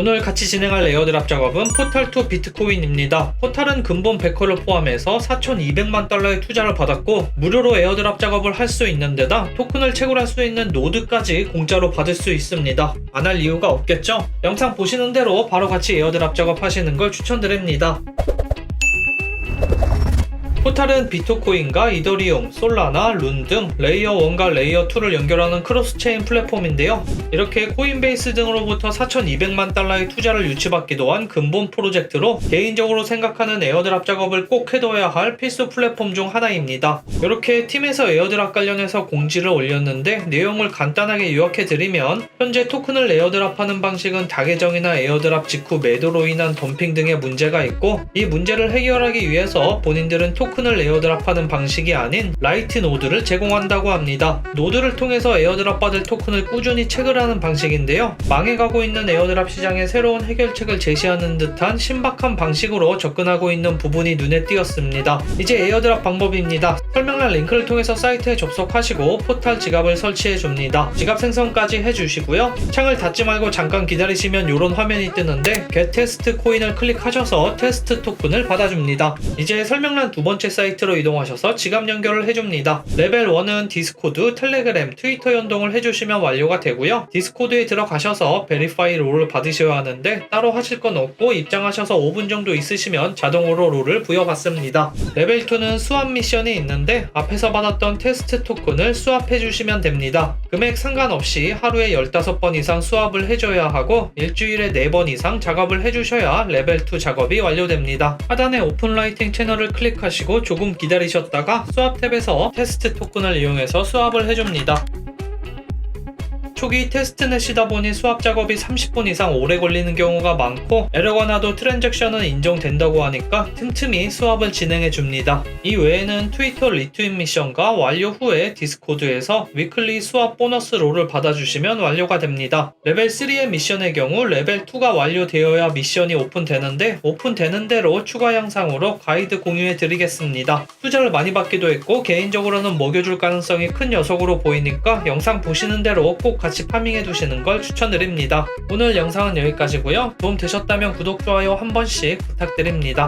오늘 같이 진행할 에어드랍 작업은 포탈2 비트코인입니다. 포탈은 근본 100호를 포함해서 4,200만 달러의 투자를 받았고 무료로 에어드랍 작업을 할 수 있는 데다 토큰을 채굴할 수 있는 노드까지 공짜로 받을 수 있습니다. 안 할 이유가 없겠죠? 영상 보시는 대로 바로 같이 에어드랍 작업 하시는 걸 추천드립니다. 포탈은 비트코인과 이더리움, 솔라나, 룬 등 레이어 1과 레이어 2를 연결하는 크로스체인 플랫폼인데요. 이렇게 코인베이스 등으로부터 4,200만 달러의 투자를 유치받기도 한 근본 프로젝트로 개인적으로 생각하는 에어드랍 작업을 꼭 해둬야 할 필수 플랫폼 중 하나입니다. 이렇게 팀에서 에어드랍 관련해서 공지를 올렸는데 내용을 간단하게 요약해드리면 현재 토큰을 에어드랍하는 방식은 다계정이나 에어드랍 직후 매도로 인한 덤핑 등의 문제가 있고 이 문제를 해결하기 위해서 본인들은 토큰 을 에어드랍하는 방식이 아닌 라이트 노드를 제공한다고 합니다. 노드를 통해서 에어드랍 받을 토큰을 꾸준히 체결하는 방식인데요. 망해가고 있는 에어드랍 시장에 새로운 해결책을 제시하는 듯한 신박한 방식으로 접근하고 있는 부분이 눈에 띄었습니다. 이제 에어드랍 방법입니다. 설명란 링크를 통해서 사이트에 접속하시고 포탈 지갑을 설치해 줍니다. 지갑 생성까지 해주시고요. 창을 닫지 말고 잠깐 기다리시면 이런 화면이 뜨는데 get 테스트 코인을 클릭하셔서 테스트 토큰을 받아줍니다. 이제 설명란 두 번째 사이트로 이동하셔서 지갑 연결을 해줍니다. 레벨 1은 디스코드, 텔레그램, 트위터 연동을 해주시면 완료가 되고요. 디스코드에 들어가셔서 베리파이 롤을 받으셔야 하는데 따로 하실 건 없고 입장하셔서 5분 정도 있으시면 자동으로 롤을 부여받습니다. 레벨 2는 수압 미션이 있는데 앞에서 받았던 테스트 토큰을 수압해 주시면 됩니다. 금액 상관없이 하루에 15번 이상 수압을 해줘야 하고 일주일에 4번 이상 작업을 해주셔야 레벨 2 작업이 완료됩니다. 하단에 오픈 라이팅 채널을 클릭하시고 조금 기다리셨다가 수압 탭에서 테스트 토큰을 이용해서 수압을 해줍니다. 초기 테스트넷이다 보니 수압 작업이 30분 이상 오래 걸리는 경우가 많고 에러가 나도 트랜잭션은 인정된다고 하니까 틈틈이 수압을 진행해 줍니다. 이 외에는 트위터 리트윗 미션과 완료 후에 디스코드에서 위클리 수압 보너스 롤을 받아주시면 완료가 됩니다. 레벨 3의 미션의 경우 레벨 2가 완료되어야 미션이 오픈되는데 오픈되는 대로 추가 영상으로 가이드 공유해 드리겠습니다. 투자를 많이 받기도 했고 개인적으로는 먹여줄 가능성이 큰 녀석으로 보이니까 영상 보시는 대로 꼭 같이 파밍해 두시는 걸 추천드립니다. 오늘 영상은 여기까지고요. 도움 되셨다면 구독, 좋아요 한 번씩 부탁드립니다.